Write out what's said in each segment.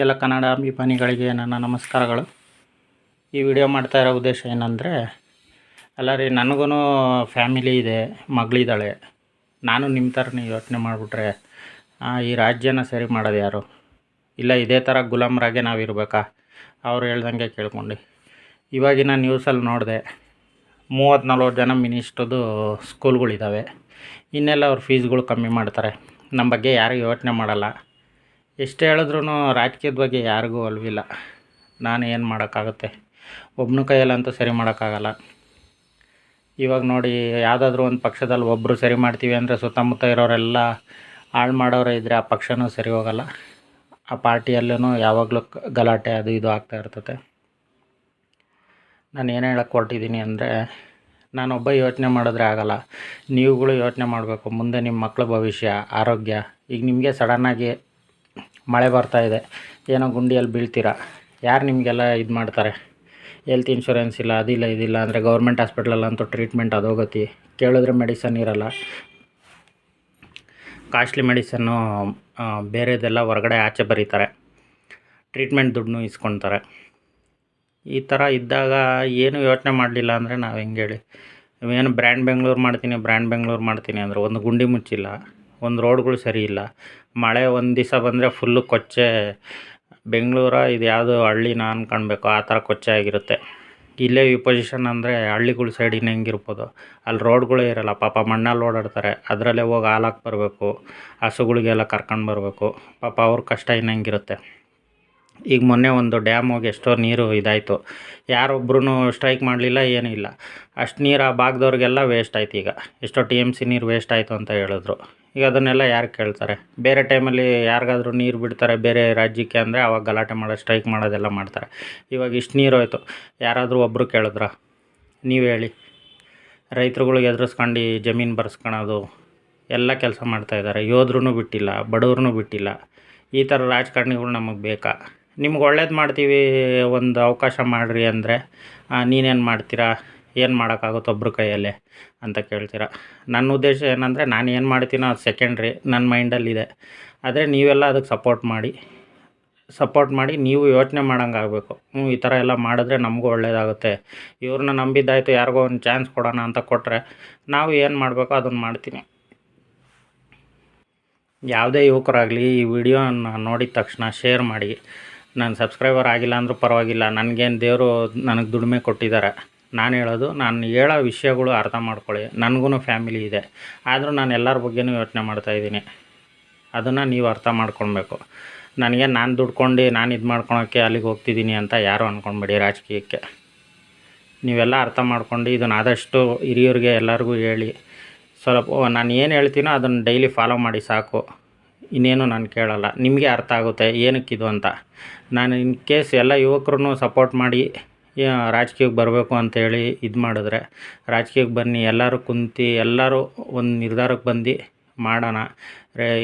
ಎಲ್ಲ ಕನ್ನಡ ಅಭಿಮಾನಿಗಳಿಗೆ ನನ್ನ ನಮಸ್ಕಾರಗಳು. ಈ ವಿಡಿಯೋ ಮಾಡ್ತಾ ಇರೋ ಉದ್ದೇಶ ಏನಂದರೆ ಅಲ್ಲ ರೀ ನನಗೂ ಫ್ಯಾಮಿಲಿ ಇದೆ, ಮಗಳಿದ್ದಾಳೆ. ನಾನು ನಿಮ್ಮ ಥರನೇ ಯೋಚನೆ ಮಾಡಿಬಿಟ್ರೆ ಈ ರಾಜ್ಯನ ಸರಿ ಮಾಡೋದು ಯಾರು? ಇಲ್ಲ ಇದೇ ಥರ ಗುಲಾಮರಾಗೆ ನಾವು ಇರಬೇಕಾ ಅವ್ರು ಹೇಳ್ದಂಗೆ ಕೇಳ್ಕೊಂಡು. ಇವಾಗಿನ ನ್ಯೂಸಲ್ಲಿ ನೋಡಿದೆ ಮೂವತ್ತು ನಲ್ವತ್ತು ಜನ ಮಿನಿಸ್ಟ್ರದ್ದು ಸ್ಕೂಲ್ಗಳಿದ್ದಾವೆ. ಇನ್ನೆಲ್ಲ ಅವ್ರ ಫೀಸ್ಗಳು ಕಮ್ಮಿ ಮಾಡ್ತಾರೆ. ನಮ್ಮ ಬಗ್ಗೆ ಯಾರು ಯೋಚನೆ ಮಾಡಲ್ಲ. ಎಷ್ಟು ಹೇಳಿದ್ರೂ ರಾಜಕೀಯದ ಬಗ್ಗೆ ಯಾರಿಗೂ ಒಲವಿಲ್ಲ. ನಾನು ಏನು ಮಾಡೋಕ್ಕಾಗುತ್ತೆ? ಒಬ್ಬನ ಕೈಯಲ್ಲಂತೂ ಸರಿ ಮಾಡೋಕ್ಕಾಗಲ್ಲ. ಇವಾಗ ನೋಡಿ, ಯಾವುದಾದ್ರೂ ಒಂದು ಪಕ್ಷದಲ್ಲಿ ಒಬ್ಬರು ಸರಿ ಮಾಡ್ತೀವಿ ಅಂದರೆ ಸುತ್ತಮುತ್ತ ಇರೋರೆಲ್ಲ ಹಾಳು ಮಾಡೋರೇ ಇದ್ದರೆ ಆ ಪಕ್ಷನೂ ಸರಿ ಹೋಗಲ್ಲ. ಆ ಪಾರ್ಟಿಯಲ್ಲೂ ಯಾವಾಗಲೂ ಗಲಾಟೆ ಅದು ಇದು ಆಗ್ತಾ ಇರ್ತದೆ. ನಾನು ಏನು ಹೇಳಕ್ಕೆ ಹೊರಟಿದ್ದೀನಿ ಅಂದರೆ, ನಾನೊಬ್ಬ ಯೋಚನೆ ಮಾಡಿದ್ರೆ ಆಗಲ್ಲ. ನೀವುಗಳು ಯೋಚನೆ ಮಾಡಬೇಕು. ಮುಂದೆ ನಿಮ್ಮ ಮಕ್ಕಳ ಭವಿಷ್ಯ, ಆರೋಗ್ಯ, ಈಗ ನಿಮಗೆ ಸಡನ್ನಾಗಿ ಮಳೆ ಬರ್ತಾ ಇದೆ. ಏನೋ ಗುಂಡಿಯಲ್ಲಿ ಬೀಳ್ತೀರಾ? ಯಾರು ನಿಮಗೆಲ್ಲ ಇದು ಮಾಡ್ತಾರೆ? ಹೆಲ್ತ್ ಇನ್ಶೂರೆನ್ಸ್ ಇಲ್ಲ ಅದಿಲ್ಲ ಇದಿಲ್ಲ ಅಂದರೆ ಗೌರ್ಮೆಂಟ್ ಹಾಸ್ಪಿಟ್ಲಲ್ಲಂತೂ ಟ್ರೀಟ್ಮೆಂಟ್ ಅಧೋಗತಿ ಕೇಳಿದ್ರೆ ಮೆಡಿಸನ್ ಇರಲ್ಲ. ಕಾಸ್ಟ್ಲಿ ಮೆಡಿಸನ್ನು ಬೇರೆದೆಲ್ಲ ಹೊರಗಡೆ ಆಚೆ ಬರೀತಾರೆ. ಟ್ರೀಟ್ಮೆಂಟ್ ದುಡ್ಡನ್ನು ಇಸ್ಕೊತಾರೆ. ಈ ಥರ ಇದ್ದಾಗ ಏನು ಯೋಚನೆ ಮಾಡಲಿಲ್ಲ ಅಂದರೆ ನಾವು ಹೆಂಗೆ ಹೇಳಿ. ಏನು ಬ್ರ್ಯಾಂಡ್ ಬೆಂಗಳೂರು ಮಾಡ್ತೀನಿ, ಬ್ರ್ಯಾಂಡ್ ಬೆಂಗಳೂರು ಮಾಡ್ತೀನಿ ಅಂದರೆ ಒಂದು ಗುಂಡಿ ಮುಚ್ಚಿಲ್ಲ. ಒಂದು ರೋಡ್ಗಳು ಸರಿ ಇಲ್ಲ. ಮಳೆ ಒಂದು ದಿವಸ ಬಂದರೆ ಫುಲ್ಲು ಕೊಚ್ಚೆ. ಬೆಂಗಳೂರ ಇದು ಯಾವುದು ಹಳ್ಳಿನ ಅನ್ಕೊಳ್ಬೇಕು ಆ ಥರ ಕೊಚ್ಚೆ ಆಗಿರುತ್ತೆ. ಇಲ್ಲೇ ಪೊಸಿಷನ್ ಅಂದರೆ ಹಳ್ಳಿಗಳ ಸೈಡ್ ಇನ್ನು ಹೆಂಗಿರ್ಬೋದು ಅಲ್ಲಿ ರೋಡ್ಗಳೇ ಇರಲ್ಲ, ಪಾಪ ಮಣ್ಣಲ್ಲಿ ಓಡಾಡ್ತಾರೆ. ಅದರಲ್ಲೇ ಹೋಗಿ ಹಾಲಾಕ್ ಬರಬೇಕು, ಹಸುಗಳಿಗೆಲ್ಲ ಕರ್ಕೊಂಡು ಬರಬೇಕು. ಪಾಪ ಅವ್ರ ಕಷ್ಟ ಇನ್ನಂಗಿರುತ್ತೆ ಈಗ ಮೊನ್ನೆ ಒಂದು ಡ್ಯಾಮ್ ಹೋಗಿ ಎಷ್ಟೋ ನೀರು ಇದಾಯಿತು. ಯಾರೊಬ್ಬರೂ ಸ್ಟ್ರೈಕ್ ಮಾಡಲಿಲ್ಲ, ಏನೂ ಇಲ್ಲ. ಅಷ್ಟು ನೀರು ಆ ಭಾಗದವ್ರಿಗೆಲ್ಲ ವೇಸ್ಟ್ ಆಯ್ತು ಈಗ. ಎಷ್ಟೋ ಟಿ ಎಂ ಸಿ ನೀರು ವೇಸ್ಟ್ ಆಯಿತು ಅಂತ ಹೇಳಿದ್ರು. ಈಗ ಅದನ್ನೆಲ್ಲ ಯಾರು ಕೇಳ್ತಾರೆ? ಬೇರೆ ಟೈಮಲ್ಲಿ ಯಾರಿಗಾದ್ರೂ ನೀರು ಬಿಡ್ತಾರೆ, ಬೇರೆ ರಾಜ್ಯಕ್ಕೆ ಅಂದರೆ ಆವಾಗ ಗಲಾಟೆ ಮಾಡೋ ಸ್ಟ್ರೈಕ್ ಮಾಡೋದೆಲ್ಲ ಮಾಡ್ತಾರೆ. ಇವಾಗ ಇಷ್ಟು ನೀರು ಹೋಯ್ತು. ಯಾರಾದರೂ ಒಬ್ಬರು ಕೇಳಿದ್ರ? ನೀವು ಹೇಳಿ. ರೈತರುಗಳಿಗೆ ಎದುರಿಸ್ಕೊಂಡು ಜಮೀನು ಬರ್ಸ್ಕೊಳೋದು, ಎಲ್ಲ ಕೆಲಸ ಮಾಡ್ತಾಯಿದ್ದಾರೆ ಯೋಧರೂ ಬಿಟ್ಟಿಲ್ಲ ಬಡವ್ರೂ ಬಿಟ್ಟಿಲ್ಲ. ಈ ಥರ ರಾಜಕಾರಣಿಗಳು ನಮಗೆ ಬೇಕಾ? ನಿಮ್ಗೆ ಒಳ್ಳೇದು ಮಾಡ್ತೀವಿ, ಒಂದು ಅವಕಾಶ ಮಾಡಿರಿ ಅಂದರೆ ನೀನೇನು ಮಾಡ್ತೀರಾ? ಏನು ಮಾಡೋಕ್ಕಾಗುತ್ತೆ ಒಬ್ರ ಕೈಯಲ್ಲಿ ಅಂತ ಕೇಳ್ತೀರ. ನನ್ನ ಉದ್ದೇಶ ಏನಂದರೆ ನಾನು ಏನು ಮಾಡ್ತೀನೋ ಅದು ಸೆಕೆಂಡ್ರಿ ನನ್ನ ಮೈಂಡಲ್ಲಿದೆ ಆದರೆ ನೀವೆಲ್ಲ ಅದಕ್ಕೆ ಸಪೋರ್ಟ್ ಮಾಡಿ ಸಪೋರ್ಟ್ ಮಾಡಿ ನೀವು ಯೋಚನೆ ಮಾಡೋಂಗೆ ಆಗಬೇಕು. ಹ್ಞೂ ಈ ಥರ ಎಲ್ಲ ಮಾಡಿದ್ರೆ ನಮಗೂ ಒಳ್ಳೇದಾಗುತ್ತೆ. ಇವ್ರನ್ನ ನಂಬಿದ್ದಾಯಿತು, ಯಾರಿಗೋ ಒಂದು ಚಾನ್ಸ್ ಕೊಡೋಣ ಅಂತ ಕೊಟ್ಟರೆ ನಾವು ಏನು ಮಾಡಬೇಕೋ ಅದನ್ನು ಮಾಡ್ತೀನಿ. ಯಾವುದೇ ಯುವಕರಾಗಲಿ ಈ ವಿಡಿಯೋನ ನೋಡಿದ ತಕ್ಷಣ ಶೇರ್ ಮಾಡಿ. ನಾನು ಸಬ್ಸ್ಕ್ರೈಬರ್ ಆಗಿಲ್ಲ ಅಂದರೂ ಪರವಾಗಿಲ್ಲ. ನನಗೇನು ದೇವರು ನನಗೆ ದುಡಿಮೆ ಕೊಟ್ಟಿದ್ದಾರೆ. ನಾನು ಹೇಳೋದು, ನಾನು ಹೇಳೋ ವಿಷಯಗಳು ಅರ್ಥ ಮಾಡ್ಕೊಳ್ಳಿ. ನನಗೂ ಫ್ಯಾಮಿಲಿ ಇದೆ. ಆದರೂ ನಾನು ಎಲ್ಲರ ಬಗ್ಗೆನೂ ಯೋಚನೆ ಮಾಡ್ತಾಯಿದ್ದೀನಿ ಅದನ್ನು ನೀವು ಅರ್ಥ ಮಾಡ್ಕೊಳ್ಬೇಕು. ನನಗೆ ನಾನು ದುಡ್ಕೊಂಡು, ನಾನು ಇದು ಮಾಡ್ಕೊಳೋಕ್ಕೆ ಅಲ್ಲಿಗೆ ಹೋಗ್ತಿದ್ದೀನಿ ಅಂತ ಯಾರು ಅನ್ಕೊಂಡ್ಬೇಡಿ ರಾಜಕೀಯಕ್ಕೆ. ನೀವೆಲ್ಲ ಅರ್ಥ ಮಾಡ್ಕೊಂಡು, ಇದನ್ನು ಆದಷ್ಟು ಹಿರಿಯರಿಗೆ ಎಲ್ಲರಿಗೂ ಹೇಳಿ. ಸ್ವಲ್ಪ ನಾನು ಏನು ಹೇಳ್ತೀನೋ ಅದನ್ನು ಡೈಲಿ ಫಾಲೋ ಮಾಡಿ ಸಾಕು. ಇನ್ನೇನು ನಾನು ಕೇಳಲ್ಲ. ನಿಮಗೆ ಅರ್ಥ ಆಗುತ್ತೆ ಏನಕ್ಕಿದು ಅಂತ. ನಾನು ಇನ್ ಕೇಸ್ ಎಲ್ಲ ಯುವಕರನ್ನು ಸಪೋರ್ಟ್ ಮಾಡಿ ರಾಜಕೀಯಕ್ಕೆ ಬರಬೇಕು ಅಂತೇಳಿ ಇದು ಮಾಡಿದ್ರೆ. ರಾಜಕೀಯಕ್ಕೆ ಬನ್ನಿ, ಎಲ್ಲರೂ ಕುಂತು, ಎಲ್ಲರೂ ಒಂದು ನಿರ್ಧಾರಕ್ಕೆ ಬಂದು ಮಾಡೋಣ.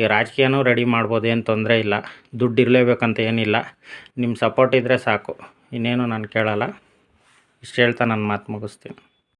ರಾಜಕೀಯನೂ ರೆಡಿ ಮಾಡ್ಬೋದು, ಏನು ತೊಂದರೆ ಇಲ್ಲ. ದುಡ್ಡು ಇರಲೇಬೇಕಂತ ಏನಿಲ್ಲ. ನಿಮ್ಮ ಸಪೋರ್ಟ್ ಇದ್ದರೆ ಸಾಕು. ಇನ್ನೇನು ನಾನು ಕೇಳಲ್ಲ. ಇಷ್ಟು ಹೇಳ್ತಾ ನನ್ನ ಮಾತು ಮುಗಿಸ್ತೀನಿ.